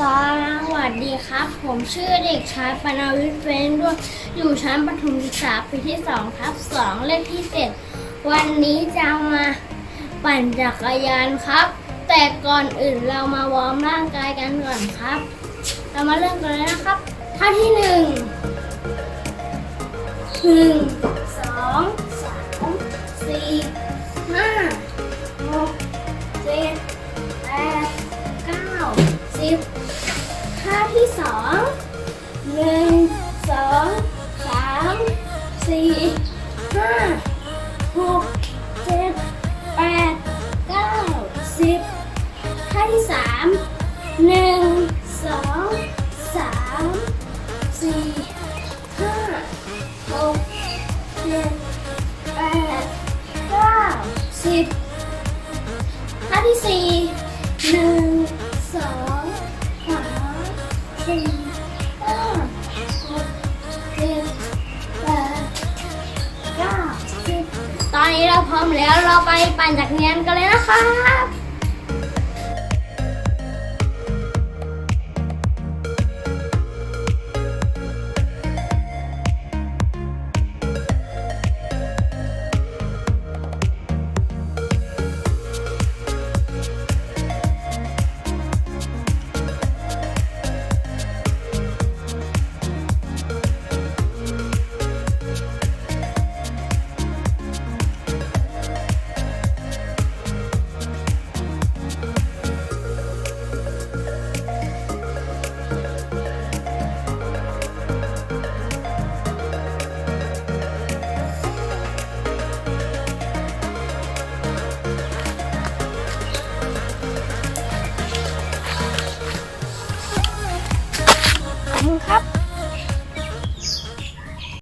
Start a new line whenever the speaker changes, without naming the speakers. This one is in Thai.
สวัสดีครับ ผมชื่อเด็กชายปนาวิทย์เฟ้นด้วยอยู่ชั้นประถมศึกษาปีที่2ทับ2เลขที่เจ็ดวันนี้จะมาปั่นจักรยานครับ แต่ก่อนอื่นเรามาวอร์มร่างกายกันก่อนครับ เรามาเริ่มกันเลยนะครับท่าที่หนึ่งหนึ่ง สี่ห้าหกเจ็ดแปดเก้าสิบท่าที่สามหนึ่งสองสามสี่ห้าหกเจ็ดแปดเก้าสิบท่าที่สี่หนึ่ง ตอนนี้เราพร้อมแล้วเราไปปั่นจักรยานกันเลยนะคะ คุณครับ